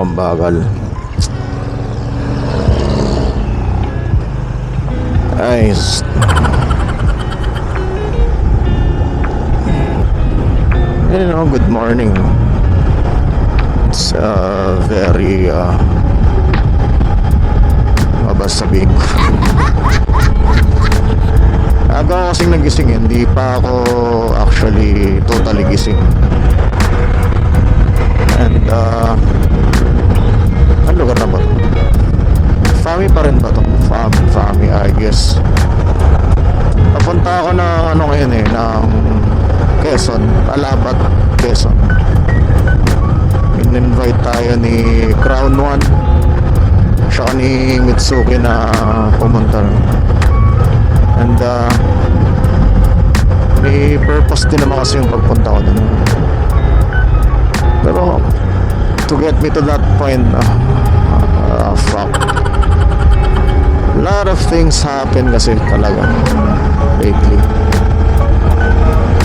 Ay, nakang bagal. Ay, you know, good morning. It's uh, very, uh, ba sabihin ko? Aga kasing nagising, hindi pa ako actually totally gising. And, uh, lugar na ba to? Fami pa rin ba to? Fami, Fami, I guess. Papunta ako ng ano ngayon eh, ng Quezon, Alabat, Quezon. In-invite tayo ni Crown One Tsaka ni Mitsuki na pumunta And uh, may purpose din naman kasi yung pagpunta ko dun Pero to get me to that point uh, uh, fuck. Lot of things happen kasi talaga lately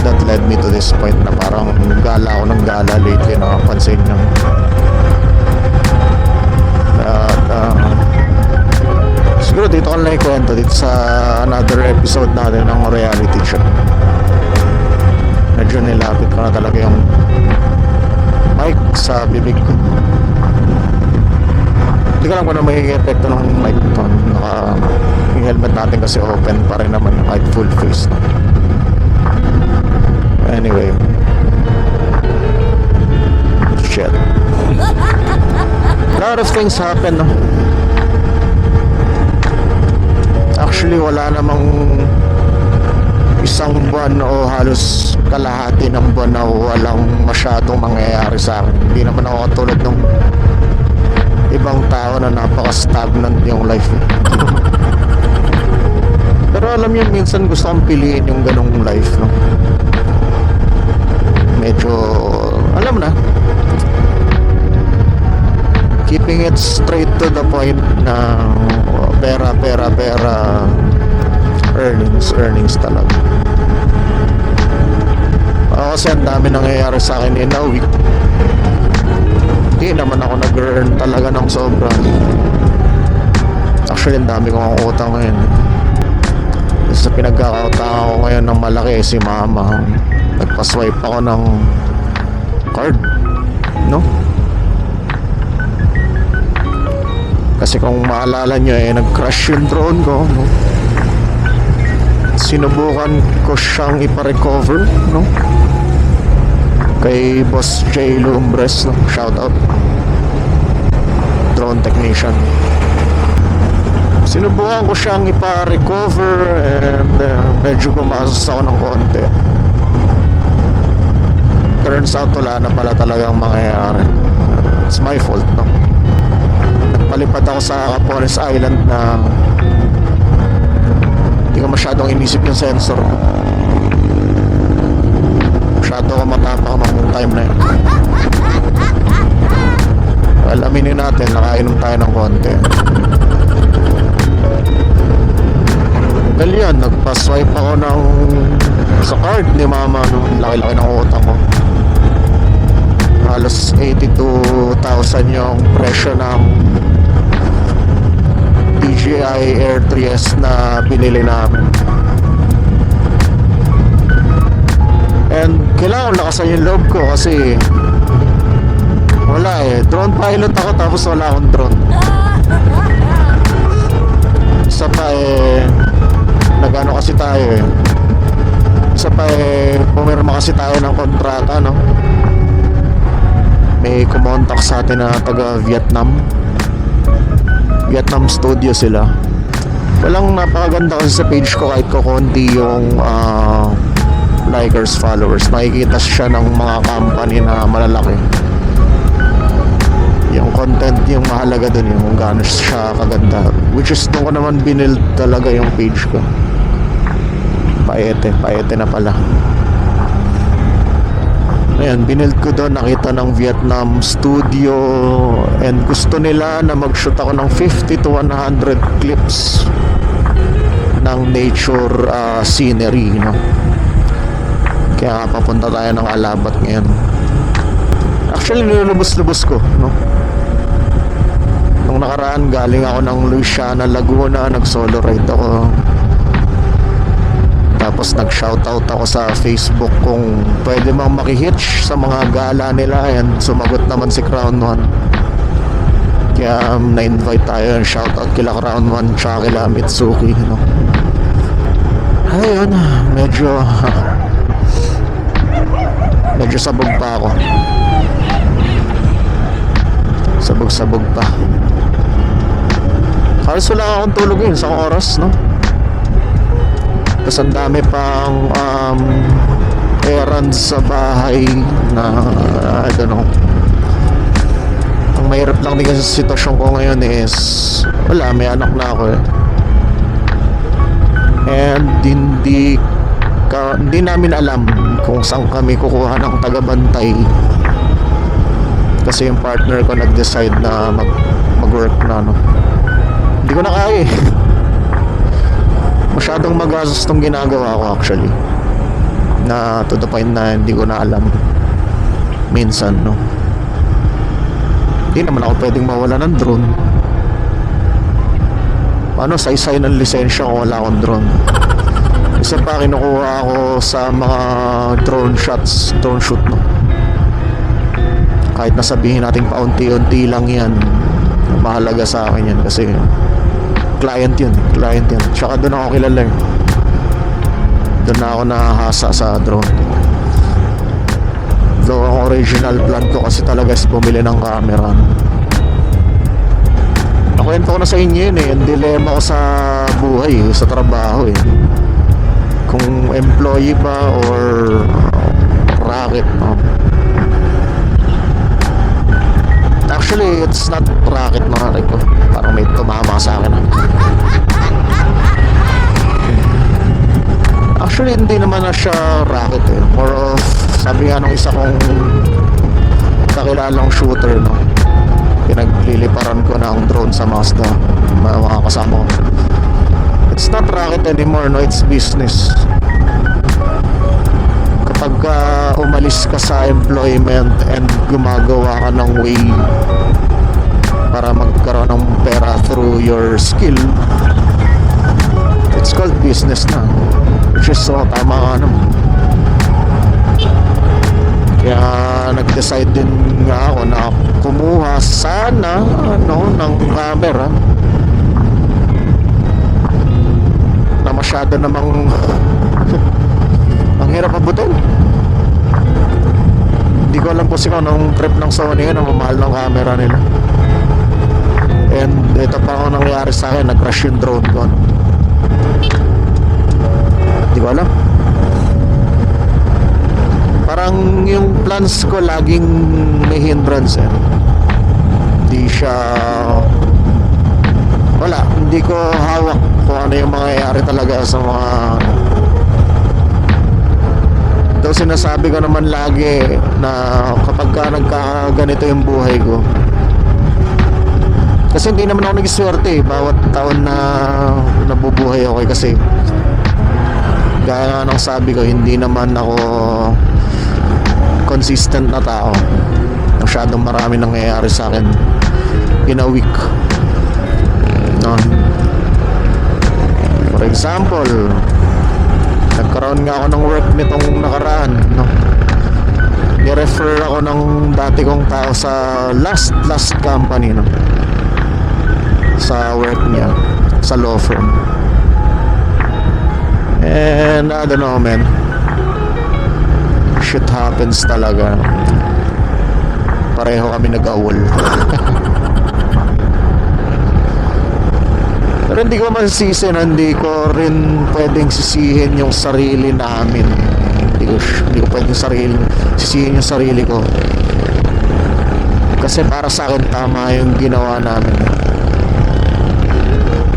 that led me to this point na parang gala ako ng gala lately nakapansin nyo. At uh, siguro dito ko lang ikwento dito sa another episode natin ng reality show. Medyo nilapit ko na talaga yung mic sa bibig ko hindi ko alam kung ano magiging epekto ng mic to naka yung helmet natin kasi open pa rin naman kahit full face? Anyway. Shit. A lot of things happen, no? Actually, wala namang isang buwan o halos kalahati ng buwan na walang masyadong mangyayari sa akin. Hindi naman ako katulad ng ibang tao na napaka-stagnant yung life. Pero alam niyo, minsan gusto kong piliin yung ganong life, no? medyo alam na keeping it straight to the point na uh, pera pera pera earnings earnings talaga ako kasi ang dami nangyayari sa akin in a week hindi naman ako nag-earn talaga ng sobra actually ang dami kong utang ngayon. Sa pinagkakautang ako ngayon ng malaki si mama nagpa-swipe ako ng card no? Kasi kung maalala nyo eh nag-crash yung drone ko no? Sinubukan ko siyang ipa-recover no kay boss Jay Lumbres no? Shout out. Drone technician. Sinubukan ko siyang ipa-recover and uh, medyo gumastos ako ng konti. Turns out wala na pala talagang mangyayari. It's my fault no? Nagpalipad ako sa Capones Island na hindi ko masyadong inisip yung sensor masyado ako matapang ng time na yun? Well aminin natin nakainom tayo ng konti. Well yun nagpa-swipe ako ng sa card ni mama no? Laki-laki ng utang ko. Halos 82,000 yung presyo ng DJI Air 3S na binili namin and kailangan lakasan yung loob ko kasi wala eh. Drone pilot ako tapos wala akong drone. Isa pa eh nagano kasi tayo eh. Isa pa eh pumirma kasi tayo ng kontrata no? May kumontak sa atin na taga Vietnam Vietnam studio sila. Walang napakaganda kasi sa page ko kahit ko konti yung ah, likers, followers makikita siya ng mga company na malalaki. Yung content yung mahalaga dun yung kung gaano siya kaganda. Which is doon ko naman binild talaga yung page ko. Paete, paete na pala. Ayan, binild ko doon, nakita ng Vietnam studio and gusto nila na mag-shoot ako ng 50 to 100 clips ng nature ah, scenery, no? Kaya papunta tayo ng Alabat ngayon. Actually, nilulubos-lubos ko, no? Nung nakaraan, galing ako ng Luciana, Laguna. Nag-solo ride ako. Tapos nag-shoutout ako sa Facebook kung pwede mang makihitch sa mga gala nila. And sumagot naman si Crown 1. Kaya um, na-invite tayo. Shoutout kila Crown 1 tsaka kila Mitsuki. No? Ayun, medyo... medyo sabog pa ako. Sabog-sabog pa. Halos wala akong tulog yun sa oras, no? Tapos ang dami pang um, errands sa bahay na I don't know. Ang mahirap lang din kasi sa sitwasyon ko ngayon is wala, may anak na ako eh. And hindi ka, hindi namin alam kung saan kami kukuha ng tagabantay kasi yung partner ko nag-decide na mag, mag-work na no. Hindi ko na kaya eh. Masyadong magastos tong ginagawa ko actually. Na to the point na hindi ko na alam. Minsan, no. Hindi naman ako pwedeng mawala ng drone. Paano sa isay ng lisensya kung wala akong drone? Isa pa kinukuha ako sa mga drone shots, drone shoot, no. Kahit nasabihin natin paunti-unti lang yan, mahalaga sa akin yan kasi client yun, client yan. Tsaka doon ako kilala eh. Doon ako nahasa sa drone. Though ang original plan ko kasi talaga is bumili ng camera. Nakwento ko na sa inyo yun eh, ang dilema ko sa buhay, eh, sa trabaho eh. Kung employee ba or racket, no? Actually, it's not racket na rin ko. Parang may tumama sa akin. Actually, hindi naman na siya racket eh. More of, sabi nga nung isa kong kakilalang shooter, no? Pinagliliparan ko ng drone sa Mazda. Mga, mga kasama ko. It's not racket anymore, no? It's business. Kapag ka umalis ka sa employment and gumagawa ka ng way para magkaroon ng pera through your skill, it's called business na. Which is so tama nga naman. Kaya nag-decide din nga ako na kumuha sana ano, ng camera masyado namang ang hirap abutin. Hindi ko alam po si anong trip ng Sony yun, ang mamahal ng camera nila. And ito pa ako nangyari sa akin, nag-crash yung drone ko. ano. Hindi ko alam. Parang yung plans ko laging may hindrance eh. Hindi siya wala, hindi ko hawak kung ano yung mangyayari talaga sa mga Though sinasabi ko naman lagi na kapag ka nagkaganito yung buhay ko kasi hindi naman ako nagiswerte eh. Bawat taon na nabubuhay ako eh. Kasi gaya nga ng sabi ko, hindi naman ako consistent na tao. Masyadong marami nangyayari sa akin in a week. No? For example, nagkaroon nga ako ng work nitong nakaraan. No? Ni-refer ako ng dati kong tao sa last last company. No? sa work niya sa law firm and I don't know man shit happens talaga pareho kami nag-awol pero hindi ko masisisi na hindi ko rin pwedeng sisihin yung sarili namin. Hindi ko, hindi ko pwedeng sarili, sisihin yung sarili ko. Kasi para sa akin tama yung ginawa namin.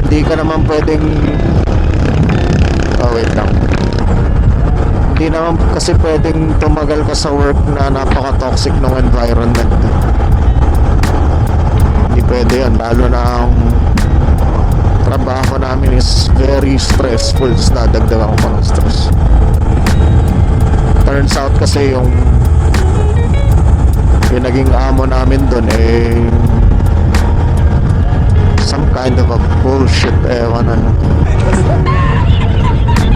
Hindi ka naman pwedeng oh wait lang. Hindi naman kasi pwedeng tumagal ka sa work na napaka-toxic ng environment. Hindi pwede yan lalo na ang trabaho namin is very stressful tapos nadagdagan ko pa ng stress. Turns out kasi yung yung naging amo namin doon eh some kind of a bullshit ewan ano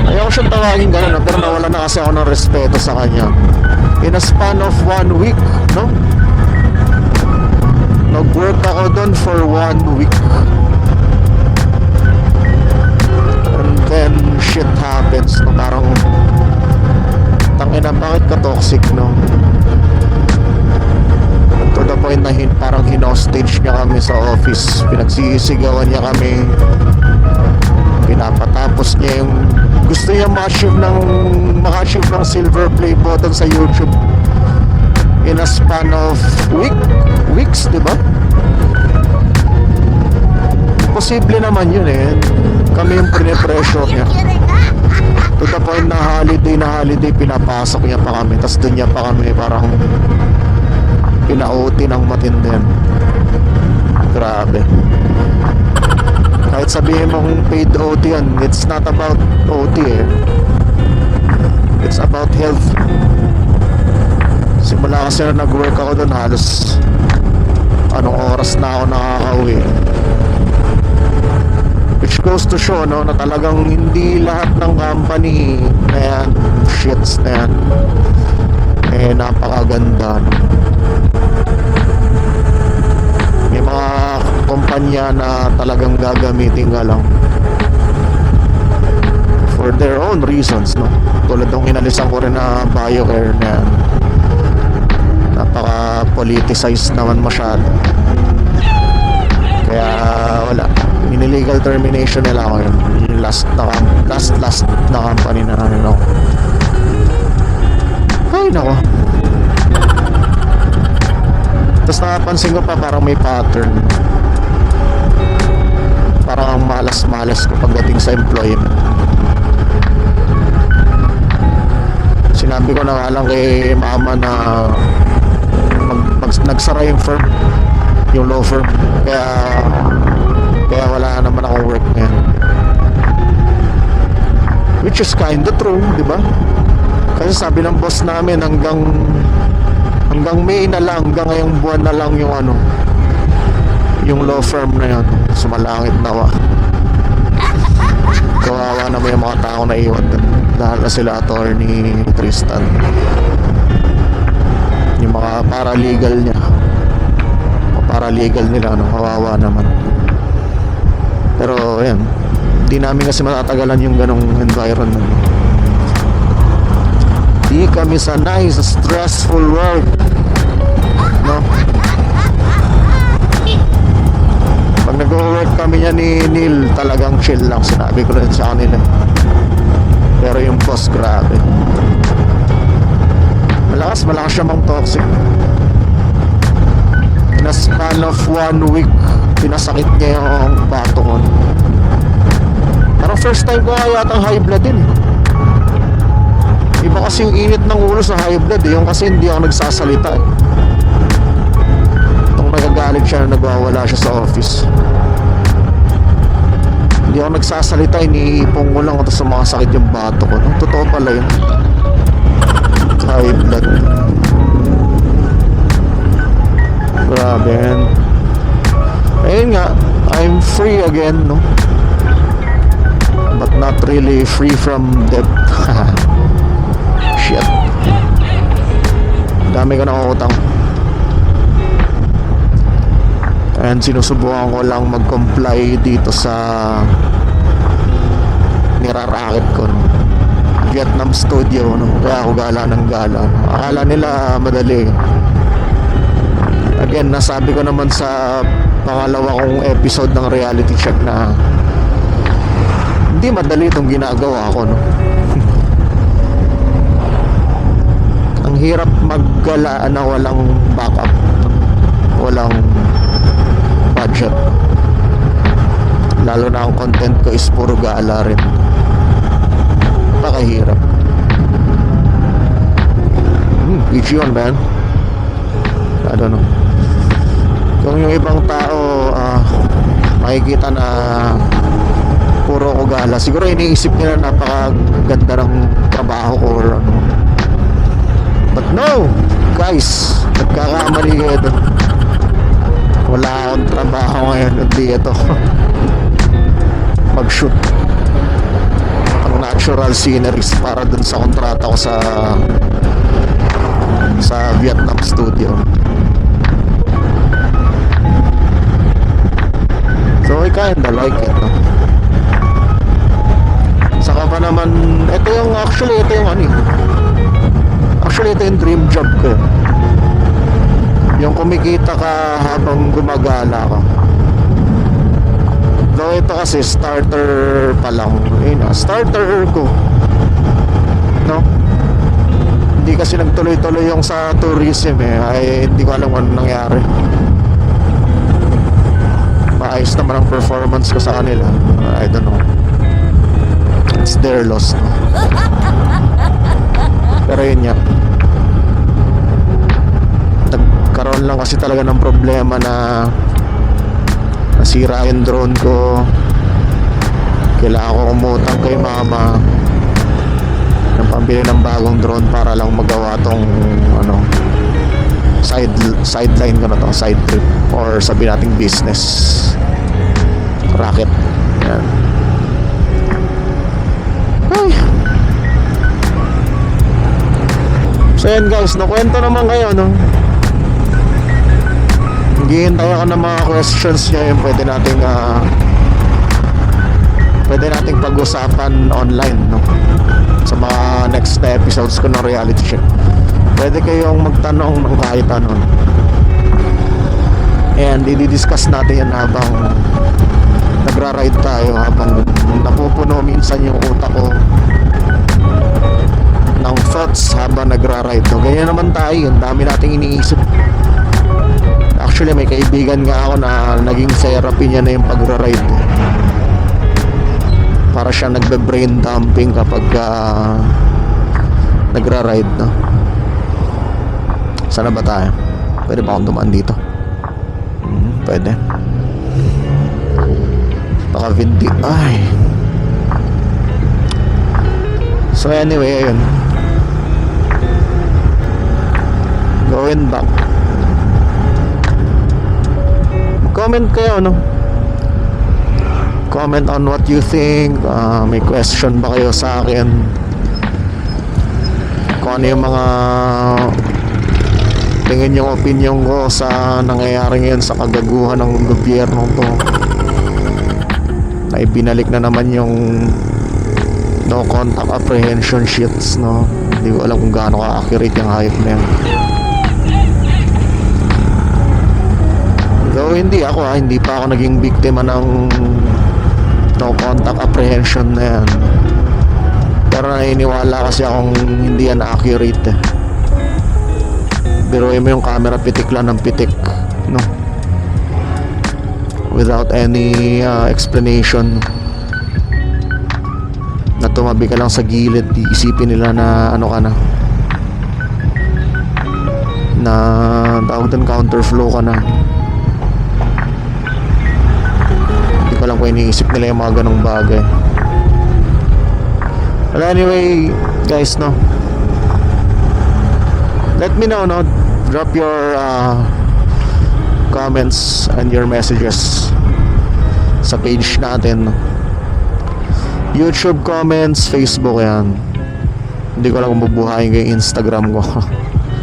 ayaw ko siyang tawagin gano'n pero nawala na kasi ako ng respeto sa kanya. In a span of one week no? Nag-work ako doon for one week then shit happens no? Parang tangina bakit ka toxic no? To the point na hin, parang hinostage niya kami sa office. Pinagsisigawan niya kami. Pinapatapos niya yung gusto niya ma-achieve ng maka-achieve ng silver play button sa YouTube. In a span of week weeks di ba? Posible naman yun eh kami yung pinipressure niya. To the point na holiday na holiday pinapasok niya pa kami. Tapos doon niya pa kami parang pinauti ng matindin grabe. Kahit sabihin mong paid OT yan it's not about OT eh. It's about health. Simula kasi na nag-work ako doon halos anong oras na ako nakakauwi which goes to show no na talagang hindi lahat ng company na yan shits na yan. Eh napakaganda no? may mga kumpanya na talagang gagamitin ka lang. For their own reasons no. Tulad ng inalisan ko rin na biocare na napaka politicized naman masyado. Kaya wala in-illegal termination nila ako yun yung last na last last na company na ano ako. Ay nako. Tapos nakapansin ko pa parang may pattern. Parang ang malas-malas ko pagdating sa employment. Sinabi ko na nga lang kay mama na mag, mag, nagsara yung firm yung law firm. Kaya kaya wala naman akong work ngayon which is kinda true di ba? Kasi sabi ng boss namin hanggang hanggang May na lang hanggang ngayong buwan na lang yung ano yung law firm na yun. Sumalangit nawa kawawa naman yung mga tao na iwan doon dahil na sila attorney Tristan. Yung mga paralegal niya. Mga paralegal nila no, kawawa naman pero ayan. Hindi namin kasi matatagalan yung ganong environment. Di kami sanay sa stressful work no? Pag nag-work kami niya ni Neil talagang chill lang. Sinabi ko rin sa kanila. Pero yung boss grabe. Malakas malakas siya mang toxic in a span of one week pinasakit niya yung bato ko. Parang first time ko yatang high blood din iba kasi yung init ng ulo sa high blood eh. yung kasi hindi ako nagsasalita eh. Nung nagagalit siya nagwawala siya sa office. Hindi ako nagsasalita iniipong ko lang tapos sumakasakit yung bato ko. Totoo pala yun. High blood grabe yan ayun nga I'm free again no? But not really free from debt. Shit. Dami ko na utang. And sinusubukan ko lang mag-comply dito sa nirarakit ko no? Vietnam studio no? kaya ako gala ng gala. Akala nila madali again nasabi ko naman sa pangalawa kong episode ng reality check na hindi madali itong ginagawa ko no? Ang hirap maggala na walang backup walang budget. Lalo na ang content ko is puro gala rin. Napakahirap. Hmm, PG on man. I don't know kung yung ibang tao ah, makikita na puro ko gala. Siguro iniisip nila napakaganda ng trabaho ko or ano. But no guys nagkakamali kayo doon wala akong trabaho ngayon kundi ito. Mag shoot ng natural sceneries para dun sa kontrata ko sa sa Vietnam studio so I kinda like it no? saka pa naman ito yung actually ito yung ano eh. actually ito yung dream job ko yung kumikita ka habang gumagala ka Though ito kasi starter pa lang. Yun starter ko. No? Hindi kasi nagtuloy-tuloy yung sa tourism eh. Ay hindi ko alam ano nangyari. Maayos naman ang performance ko sa kanila. I don't know. It's their loss. Pero yun nga. Nagkaroon lang kasi talaga ng problema na nasira yung drone ko kailangan ko umutang kay mama ng pambili ng bagong drone para lang magawa tong ano side sideline ko na to side trip. Or sabi nating business. Racket yan ay. So yan guys nakwento naman kayo no? Naghihintay ako ng mga questions nyo yung pwede nating ah, pwede nating pag-usapan online no? Sa mga next na episodes ko ng reality check pwede kayong magtanong ng kahit ano and i-discuss natin yan habang nagra-ride tayo habang napupuno minsan yung utak ko ng thoughts habang nagra-ride no? ganyan naman tayo ang dami nating iniisip Actually, may kaibigan nga ako na naging therapy niya na yung pagra-ride. Para siya nagbe-brain dumping kapag uh, nagra-ride, no? Sana ba tayo? Pwede ba akong dumaan dito? Hmm, pwede. Baka vinti... Ay. So anyway, ayun. Going back. comment kayo no comment on what you think Ah, may question ba kayo sa akin kung ano yung mga tingin yung opinion ko sa nangyayari ngayon sa kagaguhan ng gobyerno to na ibinalik na naman yung no contact apprehension sheets no hindi ko alam kung gaano ka-accurate yung hype na yan Though hindi ako ha, hindi pa ako naging biktima ng no contact apprehension na yan. Pero naniniwala kasi akong hindi yan accurate eh. Biruin mo yung camera pitik lang ng pitik, no? Without any uh, explanation. Na tumabi ka lang sa gilid, isipin nila na ano ka na. Na tawag doon counterflow ka na. Hindi ko alam kung iniisip nila yung mga ganong bagay. Well, anyway, guys, no. Let me know, no. Drop your uh, comments and your messages sa page natin. YouTube comments, Facebook yan. Hindi ko lang bubuhayin yung Instagram ko.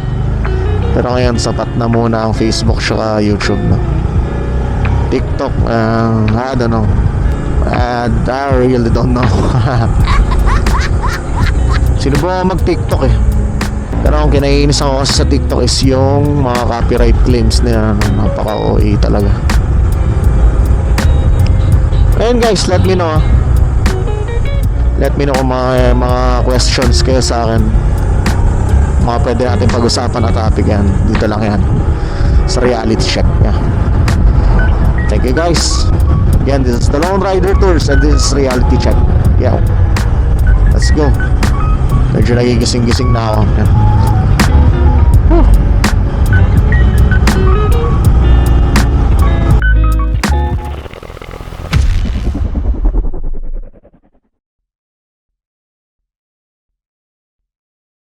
Pero ngayon, sapat na muna ang Facebook tsaka YouTube, no. TikTok, uh, I don't know. Uh, I really don't know. Sino ba mag-TikTok eh? Pero ang kinainis ako kasi sa TikTok is yung mga copyright claims na ano, napaka-OA talaga. Ayun guys, let me know ah. Let me know kung mga, mga questions kayo sa akin. Mga pwede natin pag-usapan na topic yan. Dito lang yan. Sa reality check. Yeah. Thank you guys. Again, this is the Lone Rider Tours and this is reality check. Yeah. Let's go. Medyo nagigising-gising na ako.